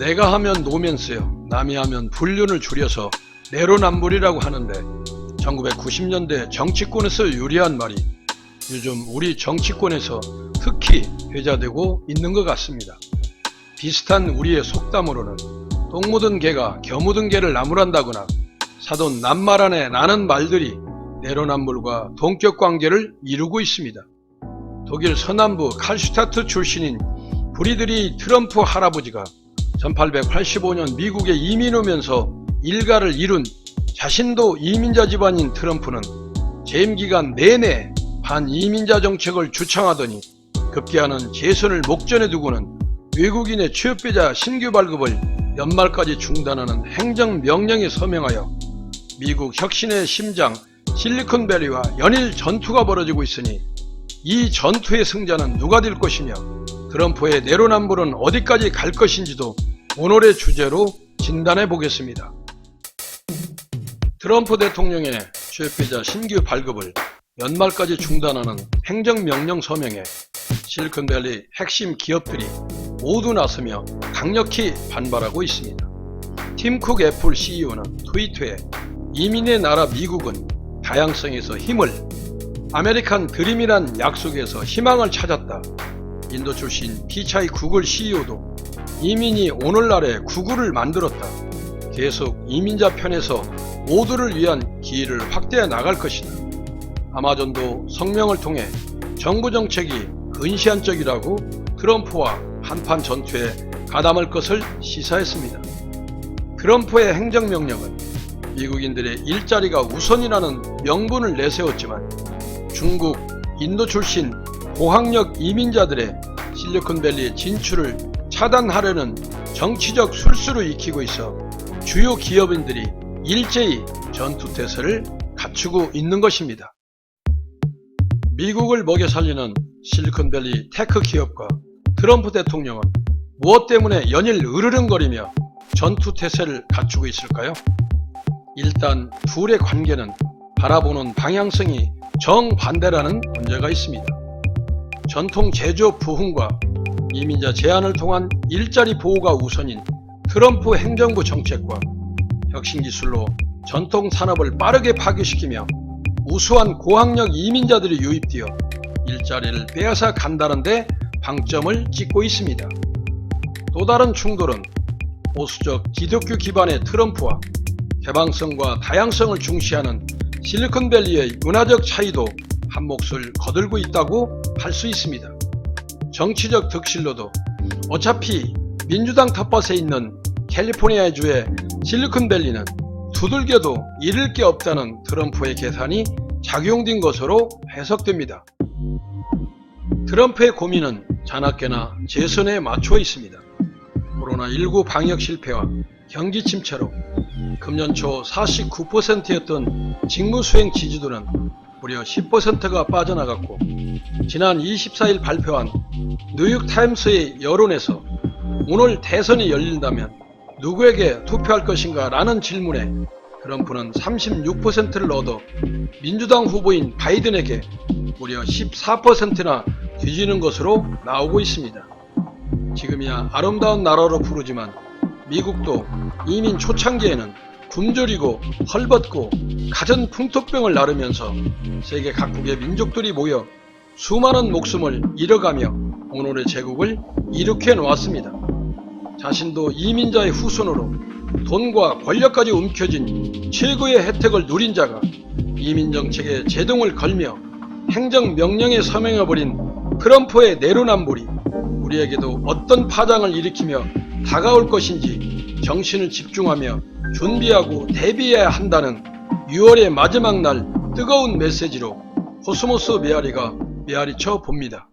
내가 하면 노면스요, 남이 하면 불륜을 줄여서 내로남불이라고 하는데 1990년대 정치권에서 유리한 말이 요즘 우리 정치권에서 특히 회자되고 있는 것 같습니다. 비슷한 우리의 속담으로는 똥 묻은 개가 겨 묻은 개를 나무란다거나 사돈 남말 안에 나는 말들이 내로남불과 동격 관계를 이루고 있습니다. 독일 서남부 칼슈타트 출신인 브리드리 트럼프 할아버지가 1885년 미국에 이민 오면서 일가를 이룬 자신도 이민자 집안인 트럼프는 재임 기간 내내 반이민자 정책을 주창하더니 급기야는 재선을 목전에 두고는 외국인의 취업비자 신규 발급을 연말까지 중단하는 행정명령에 서명하여 미국 혁신의 심장 실리콘밸리와 연일 전투가 벌어지고 있으니 이 전투의 승자는 누가 될 것이며 트럼프의 내로남불은 어디까지 갈 것인지도 오늘의 주제로 진단해 보겠습니다. 트럼프 대통령의 취업비자 신규 발급을 연말까지 중단하는 행정명령 서명에 실리콘밸리 핵심 기업들이 모두 나서며 강력히 반발하고 있습니다. 팀쿡 애플 CEO는 트위터에 이민의 나라 미국은 다양성에서 힘을 아메리칸 드림이란 약속에서 희망을 찾았다. 인도 출신 피차이 구글 CEO도 이민이 오늘날의 구글을 만들었다. 계속 이민자 편에서 모두를 위한 기회를 확대해 나갈 것이다. 아마존도 성명을 통해 정부 정책이 근시안적이라고 트럼프와 한판 전투에 가담할 것을 시사했습니다. 트럼프의 행정명령은 미국인들의 일자리가 우선이라는 명분을 내세웠지만 중국, 인도 출신 고학력 이민자들의 실리콘밸리의 진출을 차단하려는 정치적 술수를 익히고 있어 주요 기업인들이 일제히 전투태세를 갖추고 있는 것입니다. 미국을 먹여 살리는 실리콘밸리 테크 기업과 트럼프 대통령은 무엇 때문에 연일 으르렁거리며 전투태세를 갖추고 있을까요? 일단 둘의 관계는 바라보는 방향성이 정반대라는 문제가 있습니다. 전통 제조업 부흥과 이민자 제한을 통한 일자리 보호가 우선인 트럼프 행정부 정책과 혁신 기술로 전통 산업을 빠르게 파괴시키며 우수한 고학력 이민자들이 유입되어 일자리를 빼앗아 간다는데 방점을 찍고 있습니다. 또 다른 충돌은 보수적 기독교 기반의 트럼프와 개방성과 다양성을 중시하는 실리콘밸리의 문화적 차이도 한 몫을 거들고 있다고 할 수 있습니다. 정치적 득실로도 어차피 민주당 텃밭에 있는 캘리포니아주의 실리콘밸리는 두들겨도 잃을 게 없다는 트럼프의 계산이 작용된 것으로 해석됩니다. 트럼프의 고민은 자나깨나 재선에 맞춰 있습니다. 코로나19 방역 실패와 경기 침체로 금년 초 49%였던 직무 수행 지지도는 무려 10%가 빠져나갔고 지난 24일 발표한 뉴욕 타임스의 여론에서 오늘 대선이 열린다면 누구에게 투표할 것인가 라는 질문에 트럼프는 36%를 얻어 민주당 후보인 바이든에게 무려 14%나 뒤지는 것으로 나오고 있습니다. 지금이야 아름다운 나라로 부르지만 미국도 이민 초창기에는 굶주리고 헐벗고 가전 풍토병을 나르면서 세계 각국의 민족들이 모여 수많은 목숨을 잃어가며 오늘의 제국을 일으켜 놓았습니다. 자신도 이민자의 후손으로 돈과 권력까지 움켜쥔 최고의 혜택을 누린 자가 이민 정책에 제동을 걸며 행정 명령에 서명해버린 트럼프의 내로남불이 우리에게도 어떤 파장을 일으키며 다가올 것인지 정신을 집중하며 준비하고 대비해야 한다는 6월의 마지막 날 뜨거운 메시지로 코스모스 메아리가 메아리 쳐 봅니다.